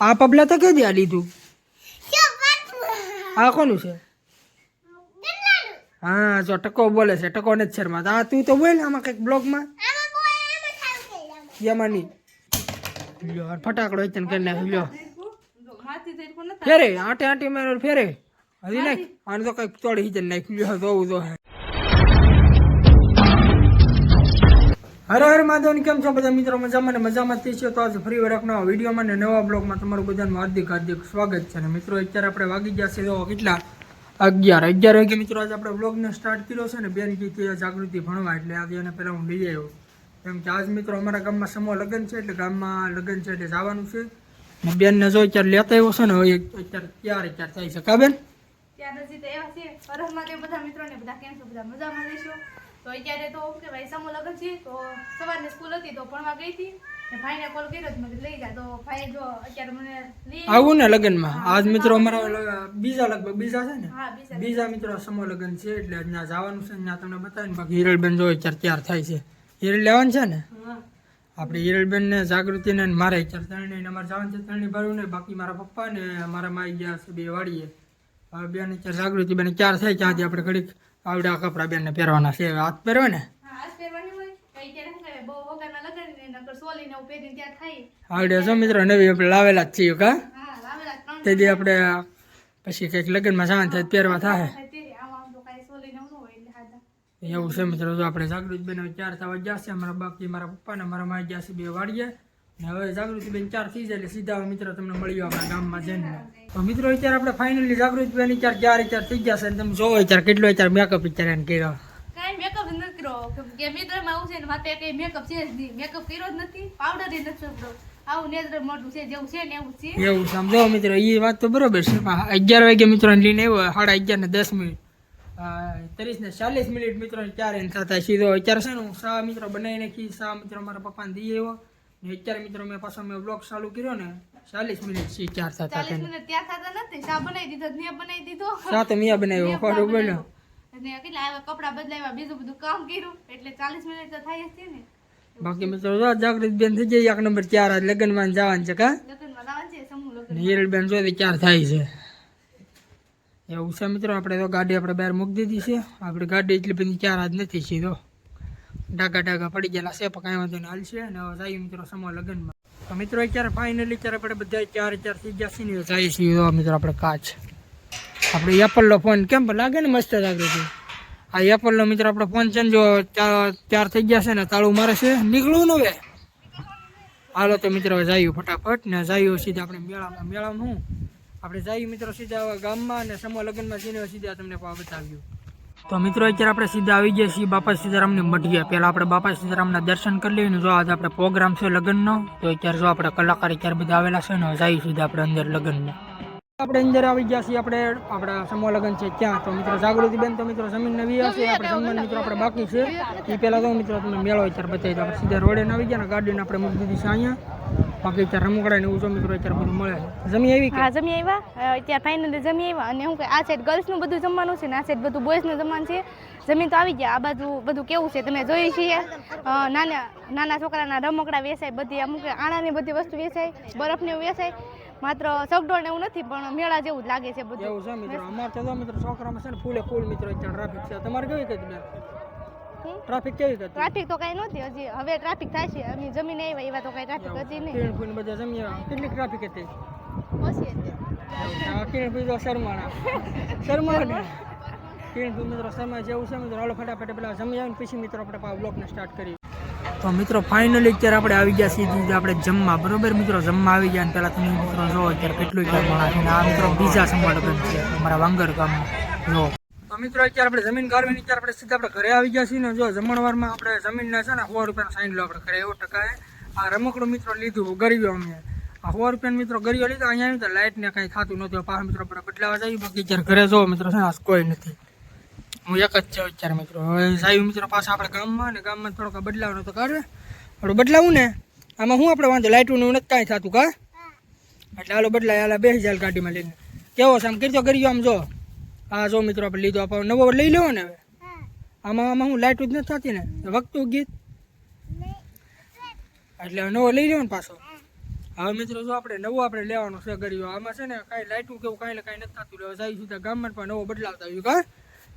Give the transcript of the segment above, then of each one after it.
આ પબલા તો કે દે લીધું? આ કોનું છે? હા જો ટકો બોલે છે ટકો નથી શર્મા આ તું તો બોલ આમાં કંઈક બ્લોગમાં. માં યમાની લ્યો ફટાકડો એક કરી નાખ લ્યો. ફેરે આંટે આંટી મારો ફેરે. હજી નાખ. આને તો કંઈક તોડી હિજન નાખ લ્યો જોવું તો હર હર માધવન કેમ છો બધા મિત્રો? મજામાં ને મજામાં જ છે. તો આજે ફરી વાર આપણા વિડીયોમાં ને નવા બ્લોગમાં તમારું બધાનું હાર્દિક હાર્દિક સ્વાગત છે. અને મિત્રો, અત્યારે આપણે વાગી ગયા છે તો કેટલા? અગિયાર. અગિયાર વાગે મિત્રો, આજે આપણે બ્લોગને સ્ટાર્ટ કર્યો છે ને, બેન કીધી જાગૃતિ ભણવા. એટલે આજે એને પહેલાં હું લઈ આવ્યો. કેમ કે આજ મિત્રો અમારા ગામમાં સમૂહ લગ્ન છે, એટલે ગામમાં લગ્ન છે એટલે જવાનું છે. ને બેનને જો અત્યારે લેતા આવ્યો છે ને, હવે અત્યારે ક્યારે ક્યારે થઈ શકાય બેન? ત્યાં નજીક તો એવા છે. પરમમાં તે બધા મિત્રોને બધા કેમ છો? બધા મજામાં રહેશો તો અત્યારે તો કે ભાઈ સમૂહ લગ્ન છે તો સવારની સ્કૂલ હતી તો ભણવા ગઈ હતી. ને ભાઈને કોલ કર્યો તો મેં લઈ જા. તો ભાઈ જો અત્યારે મને આવું ને લગ્નમાં? આજ મિત્રો અમારા બીજા લગભગ બીજા છે ને? હા બીજા બીજા મિત્રો સમૂહ લગ્ન છે એટલે ત્યાં જવાનું છે. ત્યાં તમને બતાવીને બાકી હિરલબેન જો અત્યારે તૈયાર થાય છે. હિરલ લેવાનું છે ને? આપણે જાગૃતિ ને મારે અત્યારે ત્રણેય ને અમારે જવાનું છે ત્રણેય ભરવું ને બાકી મારા પપ્પા ને મારા માઈ ગયા છે બે વાડીએ. હવે બેન અત્યારે જાગૃતિ બેન ક્યારે થાય ત્યાંથી આપણે ઘડીક આવડા કપડા બેનને પહેરવાના છે હાથ પહેરવા ને? આવડે છો મિત્રો નવી આપણે લાવેલા જ છીએ કા? તે દી આપણે પછી કંઈક લગ્નમાં જવાનું થાય પહેરવા થાય. એવું છે મિત્રો જો આપણે જાગૃત બેન હવે ચાર થવા છે અમારા બાકી મારા પપ્પા ને મારા માય જશે બે વાડીએ ને હવે જાગૃતિ બેન ચાર થઈ જાય એટલે સીધા મિત્ર તમને મળી આપણા ગામમાં જઈને. તો મિત્રો અત્યારે આપણે ફાઇનલી જાગૃતિ બેન ચાર ચાર ચાર થઈ ગયા છે તમે જોવો ચાર કેટલો ચાર મેકઅપ અત્યારે એને કર્યો. કાંઈ મેકઅપ નથી કર્યો. કે મિત્રમાં આવું છે ને માથે કઈ મેકઅપ છે જ નહીં. મેકઅપ કર્યો જ નથી. પાવડર નથી છોકરો આવું નેત્ર મોટું છે જેવું છે ને એવું સમજો મિત્રો એ વાત તો બરોબર છે. અગિયાર વાગે મિત્રો લઈને આવ્યો સાડા અગિયાર ને દસ મિનિટ. ત્રીસ ને ચાલીસ મિનિટ મિત્રો એને થતા સીધો. અત્યારે છે ને હું શા મિત્રો બનાવી નાખી સા મિત્રો મારા પપ્પાને દઈ આવ્યો. અત્યારે મિત્રો મેં પાછો મેં બ્લોગ ચાલુ કર્યો ને ચાલીસ મિનિટ સી ચાર થતા ચાલીસ મિનિટ ત્યાં થતા નથી શા બનાવી દીધો? ને બનાવી દીધો? તો મિયા બનાવ્યો ખોટું બોલ્યો. અને કેટલા આવ્યા? કપડા બદલાવ્યા બીજું બધું કામ કર્યું. એટલે ચાલીસ મિનિટ તો થાય જ છે ને. બાકી મિત્રો જાગૃત બેન થઈ જાય એક નંબર ચાર આજ લગ્નમાં જવાનું છે કા? લગ્નમાં જવાનું છે સમૂહ લગ્ન હિરલ બેન જો ચાર થાય છે. એવું છે મિત્રો આપણે તો ગાડી આપણે બહાર મૂકી દીધી છે. આપણી ગાડી એટલી બધી ચાર આજ નથી સીધો. ડાકા ઢાકા પડી ગયેલા છે, પણ કાંઈ વાંધો નહીં. હાલશે અને જાય મિત્રો સમો લગ્નમાં. તો મિત્રો અત્યારે ફાઇનલી ત્યારે આપણે બધા ચાર ચાર થઈ ગયા છે ને જાય છીએ. મિત્રો આપણે કાચ. આપણે એપલનો ફોન કેમ લાગે ને મસ્ત લાગે છે. આ એપલનો મિત્રો આપણે ફોન છે ને જો ચાર થઈ ગયા છે ને તાળું મારે છે નીકળવું નવે હાલો તો મિત્રો જાયું ફટાફટ ને જાયું સીધા આપણે મેળામાં. મેળામાં હું? આપણે જઈએ મિત્રો સીધા ગામમાં અને સમૂહ લગ્નમાં જઈને સીધા તમને બતાવ્યું તો મિત્રો, અત્યારે આપણે સીધા આવી ગયા છીએ બાપા સીતારામની મઢીએ. પહેલાં આપણે બાપા સીતારામના દર્શન કરી લઈએ જો આજે આપણે પ્રોગ્રામ છે લગ્નનો, તો અત્યારે જો આપણે કલાકાર અત્યારે બધા આવેલા છે ને જઈએ સીધા આપણે અંદર લગ્નમાં આપણે અંદર આવી ગયા છીએ, આપણે આપણા સમૂહ લગ્ન છે ક્યાં તો મિત્રો, જાગૃતિ બેન, તો મિત્રો જમીન નવી હશે, આપણે જમવાનું મિત્રો આપણે બાકી છે. એ પહેલાં તો મિત્રો, તમે મેળો અત્યારે બતાવી આપણે સીધા રોડે આવી ગયા ને, ગાડીને આપણે મૂકી દીધી છે અહીંયા. બાકી અત્યારે રમકડા ને એવું જો મિત્રો અત્યારે બધું મળે છે. જમી આવી કે? હા જમી આવ્યા. અત્યારે ફાઇનલી જમી આવ્યા. અને હું કે આ સાઈડ ગર્લ્સનું બધું જમવાનું છે ને આ સાઈડ બધું બોયઝનું જમવાનું છે. જમીન તો આવી ગયા. આ બાજુ બધું કેવું છે તમે જોઈએ છીએ. નાના નાના છોકરાના રમકડા વેચાય બધી અમુક આણાની બધી વસ્તુ વેચાય બરફની એવું વેચાય. માત્ર સગડોળ ને એવું નથી પણ મેળા જેવું જ લાગે છે બધું. એવું છે મિત્રો. અમારે તો મિત્રો છોકરામાં છે ને ફૂલે ફૂલ મિત્રો અત્યારે ટ્રાફિક છે. તમારે કેવી હમ? ટ્રાફિક કેવી હતી? ટ્રાફિક તો કઈ નહોતી હજી. હવે ટ્રાફિક છે અમે જમીને આવ્યા એવા તો કઈ ટ્રાફિક હતી નહીં. કિરણ ફૂલ બધા જમી આવ્યા. કેટલી ટ્રાફિક હતી? ઓછી હતી. કિરણ ફૂલ તો શરમાણા. શરમાણા કિરણ ફૂલ મિત્રો શર્મા જેવું છે મિત્રો. હાલો ફટાફટ પેલા જમી આવીને પછી મિત્રો આપણે પાછા બ્લોગને સ્ટાર્ટ કરીએ. તો મિત્રો ફાઇનલી અત્યારે આપણે આવી ગયા સીધી આપણે જમવા. બરોબર મિત્રો જમવા આવી ગયા પહેલાં તમે મિત્રો જો અત્યારે કેટલું આ મિત્રો બીજા સંભાળ લગ્ન છે અમારા વાંગર ગામમાં જો. મિત્રો, અત્યારે આપણે જમીન ગાળવીને અત્યારે આપણે સીધા આપણે ઘરે આવી ગયા છીએ ને જો જમણવારમાં આપણે જમીનના છે ને સો રૂપિયાનો સાઈન લો આપણે ઘરે, એવો ટકાએ આ રમકડું મિત્રો લીધું ગરીબો અમે. આ સો રૂપિયાનો મિત્રો ગરીઓ લીધો, અહીંયા આવ્યું તો લાઇટ ને કાંઈ થતું નહોતું પાછા મિત્રો આપણે બદલાવા જઈએ. બાકી અત્યારે ઘરે જો મિત્રો, છે કોઈ નથી. હું એક જ છે અત્યારે મિત્રો. હવે સાહેબ મિત્રો પાછા આપણે ગામમાં ને ગામમાં થોડોક બદલાવવાનો તો કાઢે થોડું બદલાવું ને. આમાં શું આપણે વાંધો? લાઇટું એવું નથી કાંઈ થતું, કા? એટલે હાલો બદલાય, હાલ બેસી જાય ગાડીમાં લઈને. કેવો છે આમ? કરજો કરી આમ જો. હા જો મિત્રો આપણે લીધો આપણે નવો લઈ લેવો ને હવે. આમાં આમાં હું લાઇટ જ નથી થતી ને. વખતું ગીત. એટલે નવો લઈ લેવો ને પાછો. હવે મિત્રો જો આપણે નવો આપણે લેવાનો છે ગરીયો આમાં છે ને કાંઈ લાઇટું કેવું કાંઈ કાંઈ નથી થતું. હવે જાય સુધી ગામમાં પણ નવો બદલાવતા આવ્યું. કા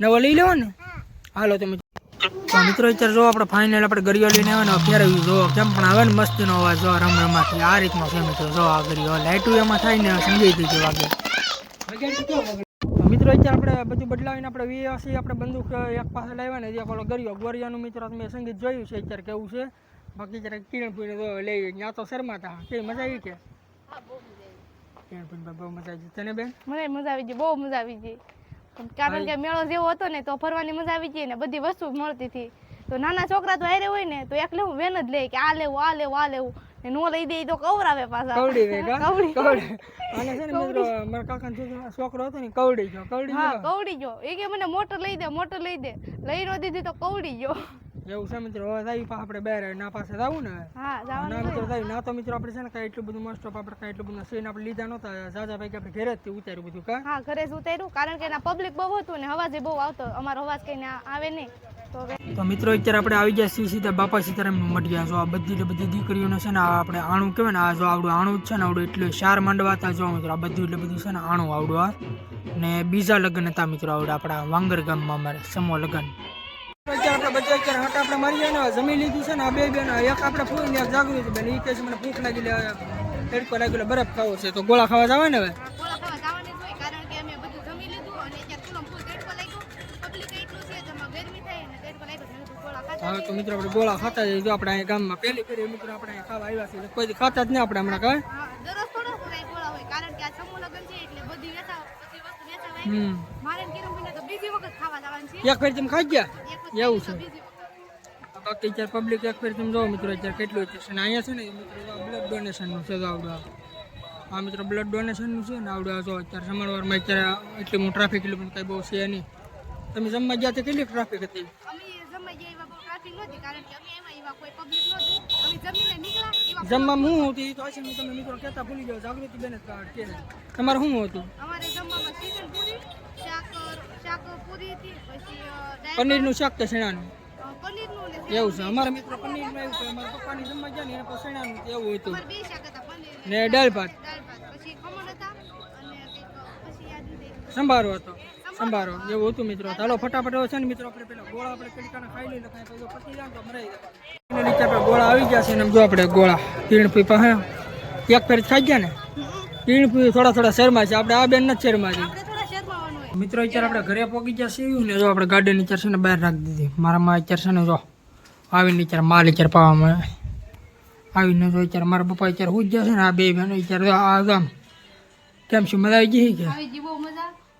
નવો લઈ લેવો ને? હાલો તમે તો મિત્રો અત્યારે જો આપણે ફાઇનલ આપણે ગરીઓ લઈને આવે ને અત્યારે જો કેમ પણ આવે ને મસ્તીનો અવાજ જો રમ રમાથી આ રીતનો છે મિત્રો. જો આ ગરીઓ લાઇટું એમાં થાય ને સમજાઈ દીધું વાગે. મિત્રો અત્યારે આપણે બધું બદલાવીને આપણે વીએસી આપણે બંદૂક એક પાસે લાવ્યા ને ત્યાં પેલો ગરિયો ગોરિયાનું મિત્રો તમે સંગીત જોયું છે અત્યારે કેવું છે? બાકી જ્યારે કિરણપુરી તો લઈ ત્યાં તો શરમાતા મજા આવી કે? બહુ મજા આવી તને બેન? મને મજા આવી ગઈ બહુ મજા આવી ગઈ. કારણ કે મેળો જેવો હતો ને તો ફરવાની મજા આવી ગઈ ને બધી વસ્તુ મળતી હતી. તો નાના છોકરા તો હારે હોય ને તો એક લેવું વેન જ લે કે આ લેવું આ લેવું આ લેવું. ને લઈ દે તો કવરાવે પાછા. કવડી દે કવડી. કવડી. અને છે ને મિત્રો મારા કાકાનો છોકરો- હતો ને કવડી ગયો કવડી હા કવડી ગયો. એ કે મને મોટર લઈ દે મોટર લઈ દે. લઈ નો દીધી તો કવડી ગયો. એવું છે મિત્રો હવે થાય પા આપણે બહાર ના પાસે જવું ને? હા જવાનું ના મિત્રો થાય. ના તો મિત્રો આપણે છે ને કાંઈ એટલું બધું મસ્ત આપણે કાંઈ એટલું બધું સીન આપણે લીધા નહોતા. જાજા ભાઈ આપણે ઘરે જ ઉતાર્યું બધું કા? હા ઘરે જ ઉતાર્યું કારણ કે એના પબ્લિક બહુ હતું ને અવાજ બહુ આવતો. અમારો અવાજ કઈ આવે નહીં. તો મિત્રો, અત્યારે આપણે આવી ગયા છીએ સીધા બાપા સીતારામ મઢિયા જો આ બધી એટલે બધી દીકરીઓને છે ને આપણે આણું કહેવાય ને, આ જો આવડું આણું જ છે ને, આવડું એટલે શાર માંડવાતા જોવા મિત્રો, આ બધું એટલે બધું છે ને આણું આવડું આ ને બીજા લગ્ન હતા, મિત્રો, આવડે આપણા વાંગર ગામમાં અમારે, સમો લગ્ન. બધા અત્યારે આપણે મારી ને જમી લીધું છે ને, આ બે બેન એક આપણે ફૂલ ને જાગૃતિ બેન એ છે મને ભૂખ લાગી લે લાગેલો બરફ ખાવો છે, તો ગોળા ખાવા જવા ને હવે? બધું ગોળા ખાતા હા તો મિત્રો આપણે ગોળા ખાતા જઈએ. જો આપણે અહીંયા ગામમાં પહેલી ફેરી મિત્રો આપણે અહીંયા ખાવા આવ્યા છીએ. કોઈ ખાતા જ નહીં આપણે હમણાં કહે દરરોજ થોડો ગોળા હોય કારણ કે આ સમૂહ લગ્ન છે એટલે બધી વેચા બધી વસ્તુ વેચાવા હમ. મારે ને કિરણભાઈને તો બીજી વખત ખાવા જવાનું છે. એક ફેર તમે ખાઈ ગયા? એવું છે. બાકી અત્યારે પબ્લિક એક ફેર તમે જોવો મિત્રો અત્યારે કેટલું છે અને અહીંયા છે ને મિત્રો બ્લડ ડોનેશનનું છે આવડું આ. મિત્રો બ્લડ ડોનેશનનું છે ને આવડું જો અત્યારે સમરવારમાં અત્યારે એટલું ટ્રાફિક એટલું કાંઈ બહુ છે નહીં. તમે જમવા ગયા તો કેટલી ટ્રાફિક હતી? જમવા ગયા એવા બહુ ટ્રાફિક નહોતી કારણ કે અમે એમાં એવા કોઈ પબ્લિક નહોતું અમે જમીને નીકળ્યા એવા જમવામાં શું હતું એ તો હશે તમે મિત્રો કહેતા ભૂલી ગયો જાગૃતિ બેન કાર્ડ કે તમારે શું હતું? અમારે જમવામાં ચિકન પૂરી શાક શાક પૂરી હતી પછી પનીરનું શાક કે શેણાનું? એવું છે. અમારા મિત્રો પનીરનું એવું છે. અમારા પપ્પાની જમવા ગયા ને એને શેણાનું એવું હતું. હતા પનીર ને દાળ ભાત. હતા સંભારો હતો. સંભારો. એવું હતું મિત્રો. ચાલો ફટાફટ છે ને મિત્રો આપણે પેલા ગોળા આપણે કડીકાના ખાઈ લઈએ કાંઈ પછી જાય તો મરાઈ જાય. નીચે આપણે ગોળા આવી ગયા છે ને જો આપણે ગોળા. પીણ પી પાસે એક ફેર ખાઈ ગયા ને? પીણ પી થોડા થોડા શેરમાં છે. આપણે આ બેન નથી શેરમાં છે. મિત્રો અત્યારે આપણે ઘરે પહોંચી ગયા છીએ ને જો આપણે ગાડીની નીચે છે ને બહાર રાખી દીધી. મારા માં અત્યારે છે ને જો આવીને અત્યારે માલ અત્યારે પાવામાં આવીને જો અત્યારે મારા પપ્પા અત્યારે હું ગયા છે ને આ બે બેન અત્યારે જો આ કેમ શું મજા આવી ગઈ કે?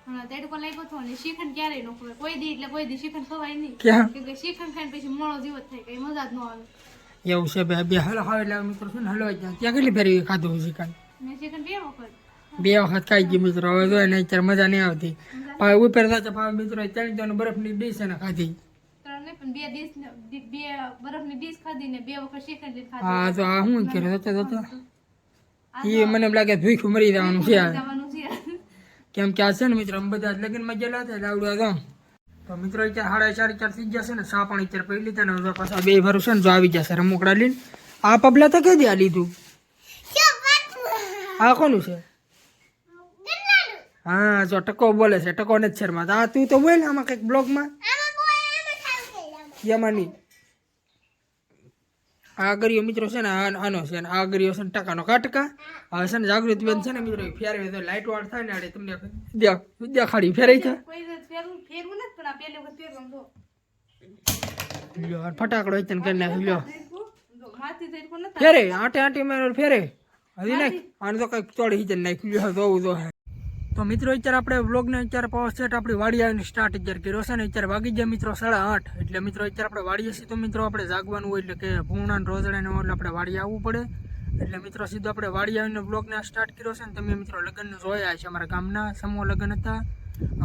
મજા હમણાં તડકો લાગ્યો હતો અને શ્રીખંડ ક્યારેય ન ખવાય. કોઈ દી એટલે કોઈ દી શ્રીખંડ ખવાય નહીં. કેમ કે શ્રીખંડ ખાઈને પછી મોળો જીવત થાય કઈ મજા જ ન આવે. એવું છે બે બે હલો હવે એટલે મિત્રો છે ને ત્યાં. ત્યાં કેટલી ફેરી ખાધું ચિકન મેં શ્રીખંડ બે વખત. બે વખત ખાઈ ગઈ મિત્રો. હવે જોઈએ ને અત્યારે મજા નહીં આવતી. પાછું ઉપર થતા ભાવે મિત્રો. ત્રણ ત્રણ બરફની ડીશ એને ખાધી. પણ બે ડીશ બે બરફની ડીશ ખાધી ને બે વખત શ્રીખંડ ખાધી. હા તો આ શું કરે જતો એ મને લાગે ભૂખ્યું મરી. જવાનું છે કેમ કે આ છે ને મિત્રો અમે બધા લગ્નમાં ગયેલા હતા લાવડું ગામ. તો મિત્રો અત્યારે સાડા ચાર ચાર થઈ જશે ને સા પાણી અત્યારે પડી લીધા ને હવે પાછા બે ભરું છે ને જો આવી જશે રમકડા લઈને. આ પબલા તો કઈ દે આ લીધું? આ કોનું છે? હા જો ટકો બોલે છે ટકો નથી શર્મા. આ તું તો બોલ આમાં કંઈક બ્લોગમાં. એમાં નહીં આ ગરીયો મિત્રો છે ને આનો છે ને આ ગરીયો છે ને ટકાનો કાટકા હવે છે ને જાગૃતિ બેન છે ને મિત્રો ફેરવે તો લાઇટ વાળ થાય ને આડે તમને દેખાડી ફેરાઈ આ ફટાકડો હોય તને કરી નાખી લ્યો. ફેરે આંટે આંટી મારો ફેરે. હજી નાખ. આને તો કંઈક ચોડી હિજન નાખી લ્યો જોવું તો તો મિત્રો, અત્યારે આપણે વ્લોગને અત્યારે પાવર સેટ આપણી વાડી આવીને સ્ટાર્ટ અત્યારે કર્યો છે ને, અત્યારે વાગી ગયા મિત્રો સાડા આઠ. એટલે મિત્રો, અત્યારે આપણે વાડીએ છીએ તો મિત્રો, આપણે જાગવાનું હોય એટલે કે પૂર્ણા રોજડાને એટલે આપણે વાડી આવવું પડે. એટલે મિત્રો, સીધો આપણે વાડી આવીને વ્લોગને સ્ટાર્ટ કર્યો છે ને, તમે મિત્રો લગ્ન જોયા છે અમારા ગામના સમૂહ લગ્ન હતા.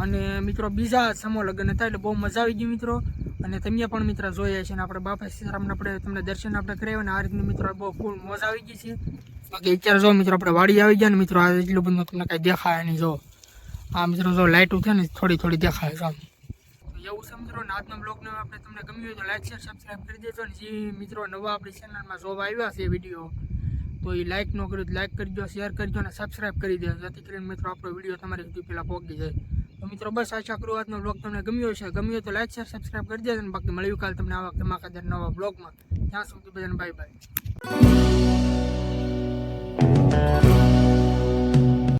અને મિત્રો, બીજા સમૂહ લગ્ન હતા, એટલે બહુ મજા આવી ગઈ મિત્રો. અને તમે પણ મિત્રો જોયા છે અને આપણે બાપા સીતારામને આપણે તમને દર્શન આપણે કરાવ્યા અને આ રીતનું મિત્રો બહુ ફૂલ મજા આવી ગઈ છે. બાકી અત્યારે જો મિત્રો આપણે વાડી આવી ગયા ને, મિત્રો આ એટલું બધું તમને કાંઈ દેખાય નહીં જો. આ મિત્રો જો લાઇટ છે ને, થોડી થોડી દેખાય છે એવું છે મિત્રો ને, આજનો બ્લોગને આપણે તમને ગમ્યું હોય તો લાઇક શેર સબસ્ક્રાઈબ કરી દેજો ને, જે મિત્રો નવા આપણી ચેનલમાં જોવા આવ્યા છે વીડિયો તો એ લાઇક ન કર્યું લાઇક કરજો શેર કરજો અને સબસ્ક્રાઈબ કરી દેજો, જેથી કરીને મિત્રો આપણો વીડિયો તમારી સુધી પહેલાં પહોંચી જાય. તો મિત્રો બસ આશા કરું આજનો બ્લોગ તમને ગમ્યો છે ગમ્યો તો લાઇક શેર સબસ્ક્રાઇબ કરી દેજો અને બાકી મળ્યું કાલ તમને આવા ધમાકાદાર નવા બ્લોગમાં ત્યાં સુધી બધાને બાય બાય Bye.